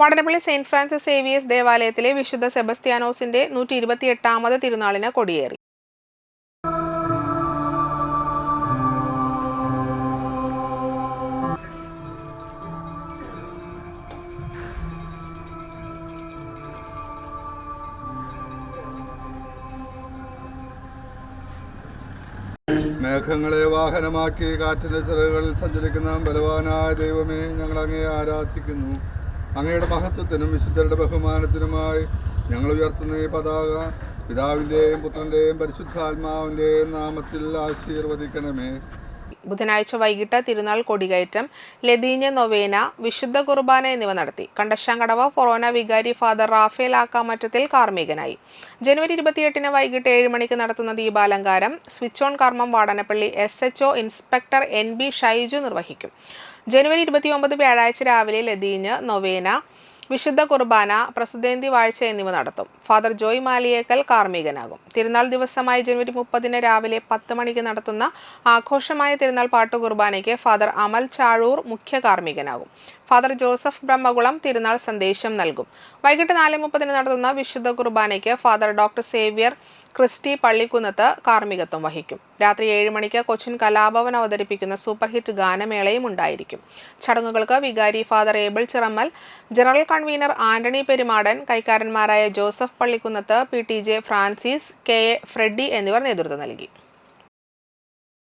Vadanappally Saint Francis Xavier's ദേവാലയത്തിലെ വിശുദ്ധ സെബസ്ത്യാനോസിന്റെ നൂറ്റി ഇരുപത്തിയെട്ടാമത് തിരുനാളിന് കൊടിയേറി. മേഘങ്ങളെ വാഹനമാക്കി കാറ്റിന്റെ ചിറകുകളിൽ സഞ്ചരിക്കുന്ന ബലവാനായ ദൈവമേ ഞങ്ങൾ അങ്ങയെ ആരാധിക്കുന്നു. അങ്ങയുടെ മഹത്വത്തിനും വിശുദ്ധരുടെ ബഹുമാനത്തിനുമായി ഞങ്ങൾ ഉയർത്തുന്ന ഈ പതാക പിതാവിന്റെയും പുത്രന്റെയും പരിശുദ്ധാത്മാവിന്റെയും നാമത്തിൽ ആശീർവദിക്കണമേ. ബുധനാഴ്ച വൈകിട്ട് തിരുനാൾ കൊടികയറ്റം ലതീഞ്ഞ നൊവേന വിശുദ്ധ കുർബാന എന്നിവ നടത്തി. കണ്ടശാങ്കടവ ഫൊറോന വികാരി ഫാദർ റാഫേൽ ആക്കാമറ്റത്തിൽ കാർമ്മികനായി. ജനുവരി ഇരുപത്തിയെട്ടിന് വൈകിട്ട് ഏഴ് മണിക്ക് നടത്തുന്ന ദീപാലങ്കാരം സ്വിച്ച് ഓൺ കർമ്മം Vatanappally S H O inspector N B Shaiju നിർവഹിക്കും. ജനുവരി ഇരുപത്തിയൊമ്പത് വ്യാഴാഴ്ച രാവിലെ ലതീഞ്ഞ് നൊവേന വിശുദ്ധ കുർബാന പ്രസിദ്ധേന്തി വാഴ്ച എന്നിവ നടത്തും. ഫാദർ ജോയ് മാലിയേക്കൽ കാർമ്മികനാകും. തിരുനാൾ ദിവസമായ ജനുവരി മുപ്പതിന് രാവിലെ പത്ത് മണിക്ക് നടത്തുന്ന ആഘോഷമായ തിരുനാൾ പാട്ടു കുർബാനയ്ക്ക് ഫാദർ അമൽ ചാഴൂർ മുഖ്യ കാർമ്മികനാകും. ഫാദർ ജോസഫ് ബ്രഹ്മകുളം തിരുനാൾ സന്ദേശം നൽകും. വൈകിട്ട് നാല് മുപ്പതിന് നടത്തുന്ന വിശുദ്ധ കുർബാനയ്ക്ക് father doctor Xavier Christy Pallikkunnath കാർമ്മികത്വം വഹിക്കും. രാത്രി ഏഴ് മണിക്ക് കൊച്ചിൻ കലാഭവൻ അവതരിപ്പിക്കുന്ന സൂപ്പർ ഹിറ്റ് ഗാനമേളയും ഉണ്ടായിരിക്കും. ചടങ്ങുകൾക്ക് വികാരി father Abel Chirammal general convener Antony Perumadan കൈക്കാരന്മാരായ Joseph Pallikkunnath P T J Francis K A Freddy എന്നിവർ നേതൃത്വം നൽകി.